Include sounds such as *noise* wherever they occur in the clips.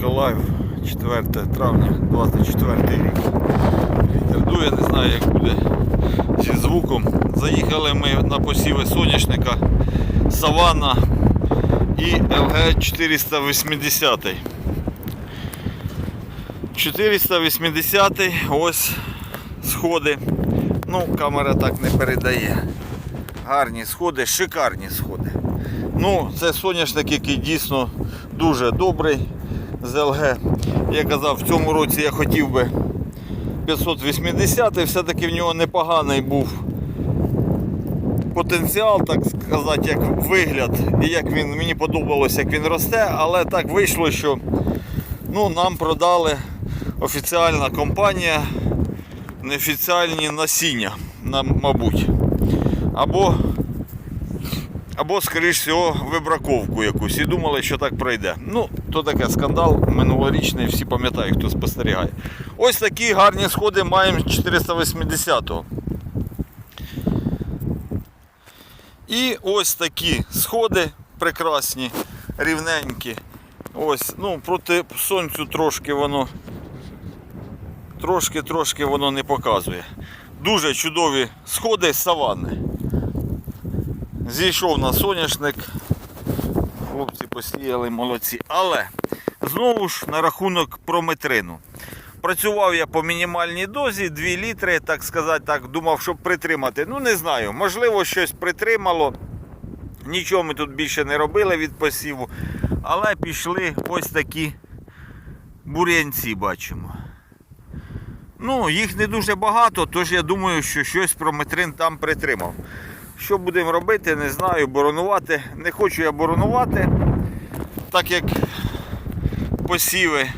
Миколаїв, 4 травня, 24 рік. Вітер дує, не знаю як буде зі звуком. Заїхали ми на посіви соняшника Саванна і ЛГ 480. 480 ось сходи. Ну, камера так не передає. Гарні сходи, шикарні сходи. Ну, це соняшник, який дійсно дуже добрий з ЛГ. Я казав, в цьому році я хотів би 580 все-таки в нього непоганий був потенціал, так сказати, як вигляд. І як він, мені подобалось, як він росте, але так вийшло, що ну, нам продали офіціальна компанія неофіціальні насіння, мабуть. Або або, скоріш всього, вибраковку якусь і думали, що так пройде. Ну, то таке скандал минулорічний, всі пам'ятають, хто спостерігає. Ось такі гарні сходи маємо 480-го. І ось такі сходи прекрасні, рівненькі. Ось, ну, проти сонцю трошки воно трошки-трошки воно не показує. Дуже чудові сходи з саванни. Зійшов на соняшник. Хлопці посіяли молодці. Але знову ж на рахунок прометрину. Працював я по мінімальній дозі, 2 літри, так сказати, так, думав, щоб притримати. Ну, не знаю, можливо, щось притримало. Нічого ми тут більше не робили від посіву. Але пішли ось такі бур'янці, бачимо. Ну, їх не дуже багато, тож я думаю, що щось прометрин там притримав. Що будемо робити, не знаю, боронувати. Не хочу я боронувати, так як посіви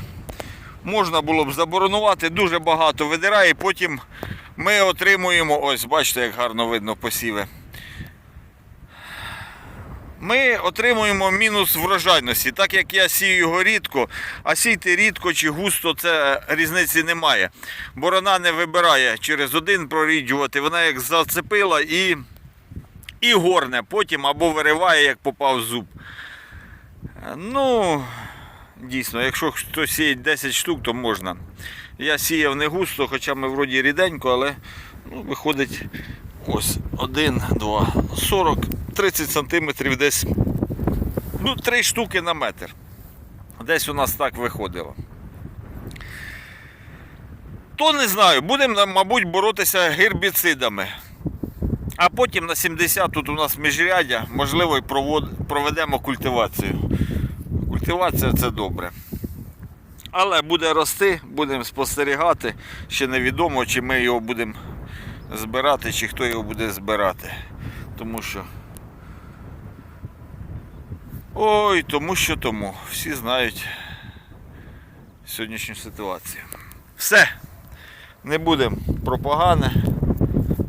можна було б заборонувати, дуже багато видирає, потім ми отримуємо, ось бачите, як гарно видно посіви. Ми отримуємо мінус врожайності, так як я сію його рідко, а сійти рідко чи густо це різниці немає. Борона не вибирає через один проріджувати, вона як зацепила і, і горне потім або вириває, як попав зуб. Ну, дійсно, якщо хтось сіє 10 штук, то можна. Я сіяв не густо, хоча ми вроді ріденько, але ну, виходить ось 1, 2, 40, 30 сантиметрів десь. Ну, 3 штуки на метр. Десь у нас так виходило. То не знаю, будемо, мабуть, боротися гербіцидами. А потім на 70 тут у нас міжрядя, можливо, і проведемо культивацію. Культивація це добре. Але буде рости, будемо спостерігати. Ще невідомо, чи ми його будемо збирати, чи хто його буде збирати. Тому що. Ой, тому що тому. Всі знають сьогоднішню ситуацію. Все. Не будемо про погане.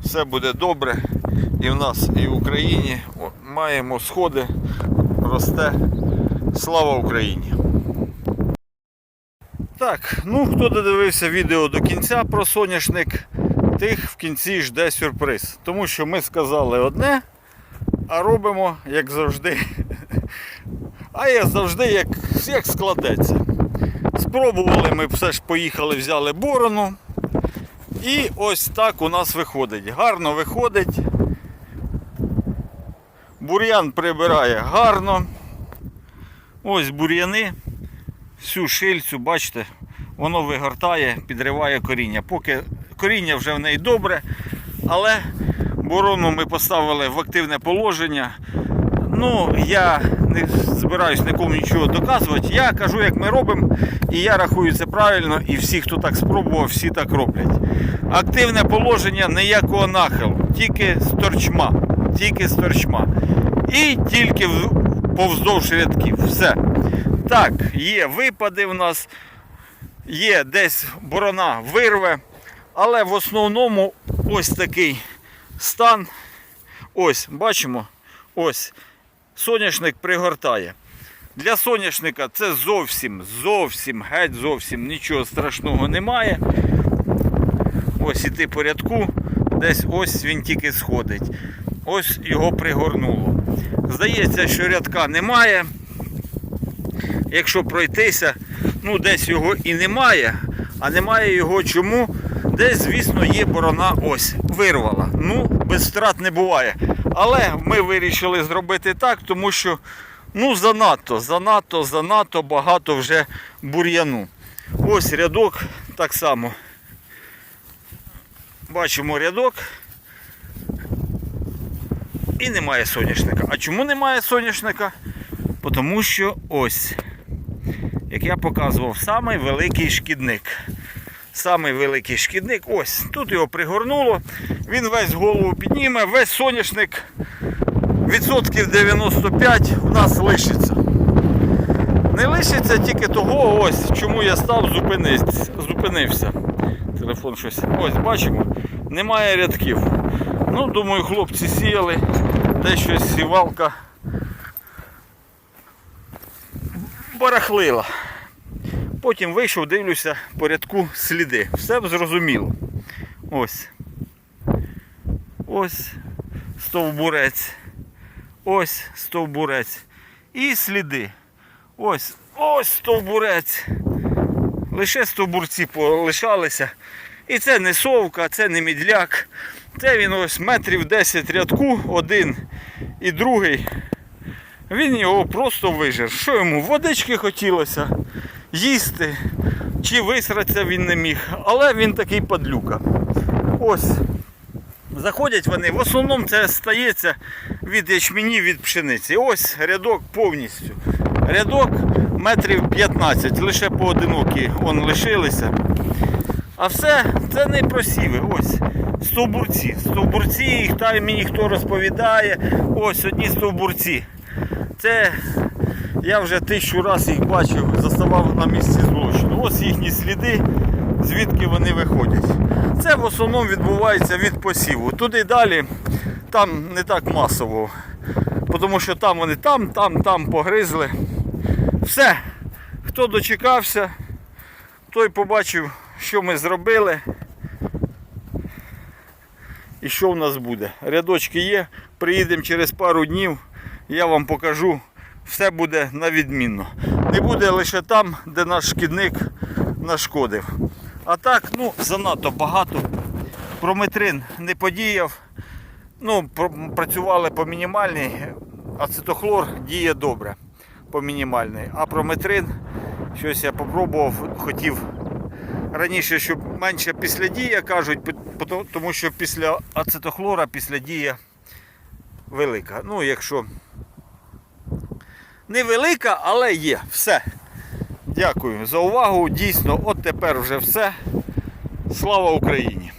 Все буде добре. І в нас, і в Україні маємо сходи, росте. Слава Україні! Так, ну хто додивився відео до кінця про соняшник, тих в кінці жде сюрприз. Тому що ми сказали одне, а робимо, як завжди. *laughs* А як завжди, як, як складеться. Спробували ми все ж поїхали, взяли борону. І ось так у нас виходить. Гарно виходить. Бур'ян прибирає гарно. Ось бур'яни. Всю шильцю, бачите, воно вигортає, підриває коріння. Поки коріння вже в неї добре, але борону ми поставили в активне положення. Ну, я не збираюсь нікому нічого доказувати. Я кажу, як ми робимо, і я рахую це правильно, і всі, хто так спробував, всі так роблять. Активне положення ніякого нахилу, тільки з торчма. Тільки з торчма. І тільки повздовж рядків. Все. Так, є випади в нас, є десь борона вирве, але в основному ось такий стан. Ось, бачимо, ось соняшник пригортає. Для соняшника це зовсім, зовсім, геть зовсім нічого страшного немає. Ось іти по рядку, десь ось він тільки сходить. Ось його пригорнуло. Здається, що рядка немає. Якщо пройтися, Ну, десь його і немає. А немає його чому? Десь, звісно, є борона ось, вирвала. Ну, без втрат не буває. Але ми вирішили зробити так, тому що ну, занадто, занадто, занадто багато вже бур'яну. Ось рядок так само. Бачимо рядок. І немає соняшника. А чому немає соняшника? Тому що ось, як я показував, самий великий шкідник. Самий великий шкідник, ось, тут його пригорнуло, він весь голову підніме, весь соняшник відсотків 95 у нас лишиться. Не лишиться тільки того, ось чому я став зупинився. Телефон щось. Ось, бачимо, немає рядків. Ну, думаю, хлопці сіяли, де щось сівалка барахлила. Потім вийшов, дивлюся, по рядку сліди. Все б зрозуміло. Ось. Ось стовбурець. Ось стовбурець. І сліди. Ось, ось стовбурець. Лише стовбурці полишалися. І це не совка, це не мідляк. Це він ось метрів 10 рядку, один і другий. Він його просто вижер. Що йому? Водички хотілося їсти, чи висратися він не міг. Але він такий падлюка. Ось. Заходять вони, в основному це стається від ячмені, від пшениці. Ось рядок повністю. Рядок метрів 15, лише поодинокі он лишилися. А все це не просіви. Ось стовбурці. Стовбурці, їх там мені хто розповідає. Ось одні стовбурці. Це я вже тисячу разів їх бачив, заставав на місці злочину. Ось їхні сліди, звідки вони виходять. Це в основному відбувається від посіву. Туди далі там не так масово. Тому що там вони там, там, там погризли. Все. Хто дочекався, той побачив, що ми зробили. І що в нас буде. Рядочки є, приїдемо через пару днів, я вам покажу, все буде на відмінно. Не буде лише там, де наш шкідник нашкодив. А так, ну, занадто багато. Прометрин не подіяв. Ну, працювали по мінімальній, ацетохлор діє добре по мінімальній. А прометрин, щось я попробував, хотів раніше, щоб менше післядія кажуть, тому що після ацетохлора післядія велика. Ну, якщо не велика, але є. Все. Дякую за увагу. Дійсно, от тепер вже все. Слава Україні!